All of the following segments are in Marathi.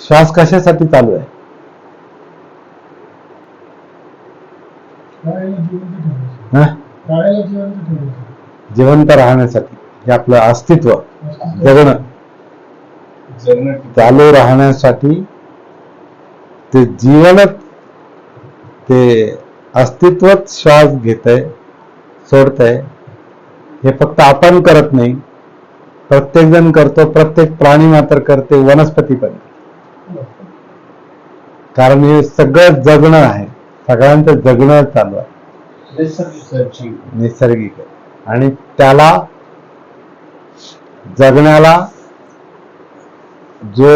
श्वास कशासाठी चालू आहे? जिवंत हं? राहण्यासाठी. हे आपलं अस्तित्व. जगणं. चालू राहण्यासाठी ते जीवनच ते अस्तित्वच श्वास घेत आहे सोडत आहे हे फक्त आपण करत नाही. प्रत्येक जण करतो प्रत्येक प्राणी मात्र करते वनस्पती पण. कारण हे सगळं जगणं आहे. सगळ्यांचं जगणं चालू आहे. नैसर्गिक. आणि त्याला जगण्याला जो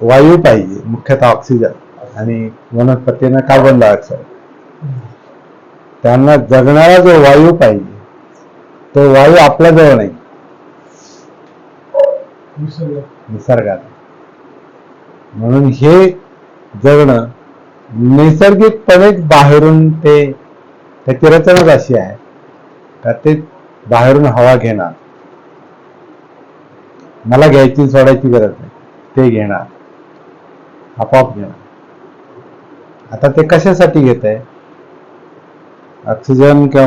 वायू पाहिजे मुख्यतः ऑक्सिजन आणि वनस्पतींना कार्बन डायऑक्साईड त्यांना जगणारा जो वायू पाहिजे तो वायू आपल्याजवळ नाही. निसर्ग निसर्गात. म्हणून हे जगणं नैसर्गिकपणे बाहेरून ते त्याची रचनाच अशी आहे. का ते बाहेरून हवा घेणार. मला घ्यायची सोडायची गरज नाही. ते घेणार. आपोआप घेणार. आता ते कशासाठी घेत आहे ऑक्सिजन किंवा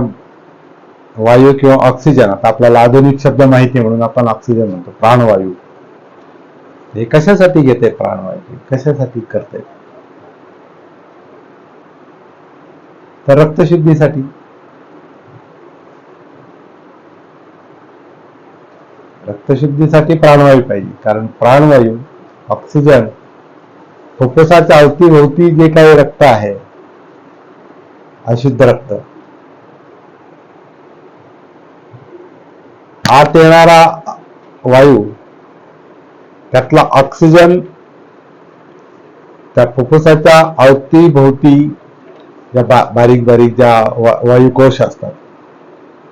वायू किंवा ऑक्सिजन. आता आपल्याला आधुनिक शब्द माहिती आहे म्हणून आपण ऑक्सिजन म्हणतो. प्राणवायू. हे कशासाठी घेते प्राणवायू कशासाठी करते? तर रक्तशुद्धीसाठी. रक्तशुद्धीसाठी प्राणवायू पाहिजे. कारण प्राणवायू ऑक्सिजन फुफ्फुसाच्या अवतीभोवती जे काही रक्त आहे अशुद्ध रक्त. आत येणारा वायू त्यातला ऑक्सिजन त्या फुफ्फुसाच्या अवतीभोवती ज्या बा बारीक बारीक ज्या वा- वायुकोश असतात.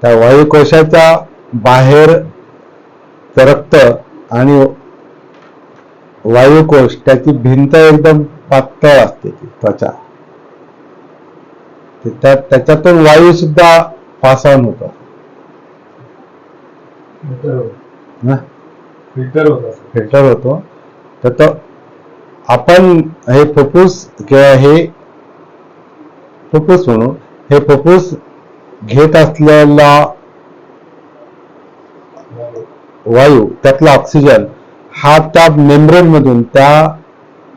त्या वायुकोशाच्या बाहेर रक्त आणि वायुकोश त्याची भिंत एकदम पातळ असते ती त्वचा. त्याच्यातून वायू सुद्धा पास ऑन होतो फिल्टर होतो फिल्टर होतो. तर आपण हे फुफ्फुस किंवा हे फुफ्फुस म्हणू हे फुफ्फुस घेत असलेला वायू त्यातला ऑक्सिजन हा त्या मेम्ब्रेन मधून त्या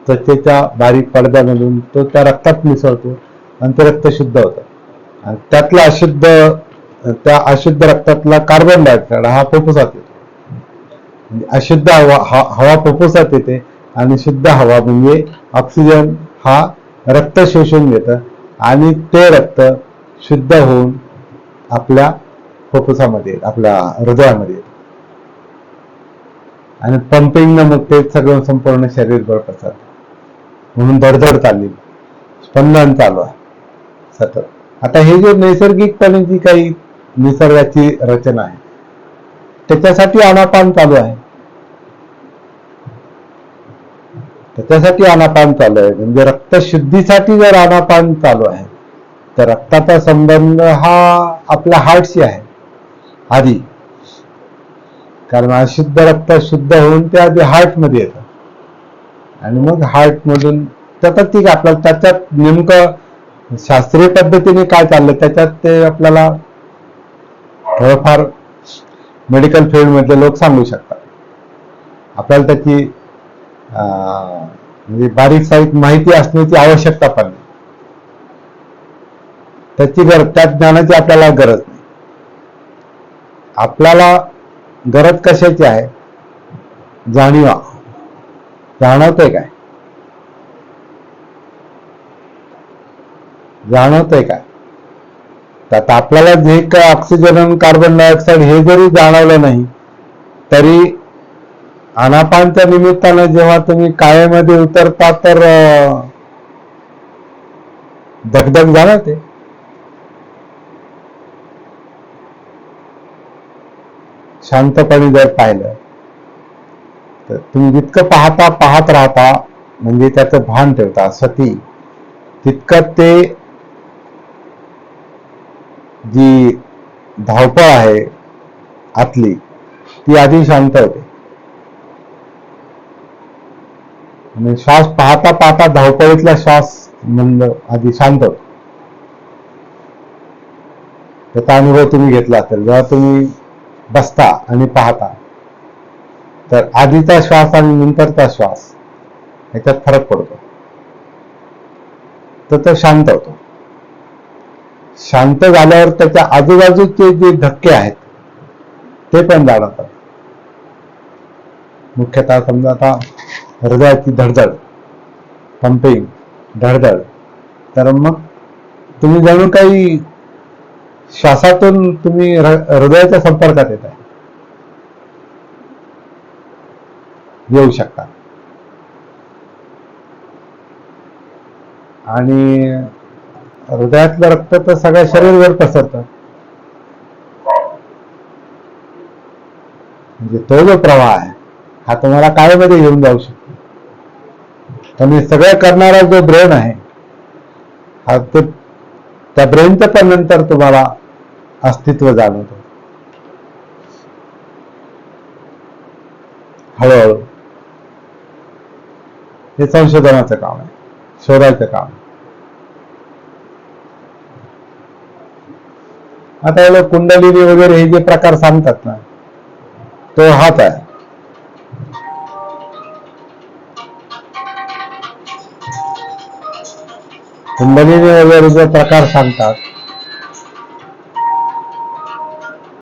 त्वचेच्या बारीक पडद्यामधून तो त्या रक्तात मिसळतो आणि ते रक्त शुद्ध होतं. त्यातला अशुद्ध त्या अशुद्ध रक्तातला कार्बन डायऑक्साईड हा फुफ्फुसात येतो म्हणजे अशुद्ध हवा हवा फुफ्फुसात येते आणि शुद्ध हवा म्हणजे ऑक्सिजन हा रक्त शोषून घेतं आणि ते रक्त शुद्ध होऊन आपल्या फुफ्फुसामध्ये आपल्या हृदयामध्ये आणि पंपिंग मग ते सगळं संपूर्ण शरीरभर पसरत. म्हणून धडधड चालली. स्पंदन चालू आहे. सतत. आता हे जे नैसर्गिकपणे जी काही निसर्गाची रचना आहे त्याच्यासाठी आनापान चालू आहे. त्याच्यासाठी आनापान चालू आहे. म्हणजे रक्तशुद्धीसाठी जर आनापान चालू आहे तर रक्ताचा संबंध हा आपल्या हार्टशी आहे आधी. कारण अशुद्ध रक्त शुद्ध होऊन ते आधी हार्टमध्ये येतं. आणि मग हार्टमधून त्यात ठीक आहे आपल्याला त्याच्यात नेमकं शास्त्रीय पद्धतीने काय चाललं त्याच्यात ते आपल्याला थोडंफार मेडिकल फील्डमधले लोक सांगू शकतात. आपल्याला त्याची म्हणजे बारीक सारीक माहिती असण्याची आवश्यकता पण नाही. त्याची गरज त्या ज्ञानाची आपल्याला गरज नाही. आपल्याला गरज कशाची आहे? जाणीवा. जाणवतंय काय? जाणवतंय काय? तर आता आपल्याला जे काय ऑक्सिजन आणि कार्बन डायऑक्साईड हे जरी जाणवलं नाही तरी अनापांच्या निमित्तानं जेव्हा तुम्ही काळेमध्ये उतरता तर धकधक झालं ते शांतपणे जर पाहिलं तर तुम्ही जितकं पाहता पाहत राहता म्हणजे त्याचं भान ठेवता सती. तितकं ते जी धावपळ आहे आतली ती आधी शांत होते. आणि श्वास पाहता पाहता धावपळीतला श्वास मंद आधी शांत होतो. त्याचा अनुभव तुम्ही घेतला असेल. जेव्हा तुम्ही बसता आणि पाहता तर आधीचा श्वास आणि नंतरचा श्वास याच्यात फरक पडतो. तर तो शांत होतो. शांत झाल्यावर त्याच्या आजूबाजूचे जे धक्के आहेत ते पण जाणवतात. मुख्यतः समजा आता हृदयाची धडधड पंपिंग धडधड. तर मग तुम्ही जणू काही श्वासातून तुम्ही हृदयाच्या संपर्कात येत आहे येऊ शकता. आणि हृदयातलं रक्त तर सगळ्या शरीरवर पसरतं. म्हणजे तो जो प्रवाह आहे हा तुम्हाला कायमध्ये घेऊन जाऊ शकतो. आणि सगळं करणारा जो ब्रेन आहे हा तो त्या ब्रेनचं पण नंतर तुम्हाला अस्तित्व जाणवतं. हळूहळू. हे संशोधनाचं काम आहे. शोधायचं काम आता कुंडलिनी वगैरे हे जे प्रकार सांगतात ना तो हाच आहे. कुंडलिनी वगैरे जे प्रकार सांगतात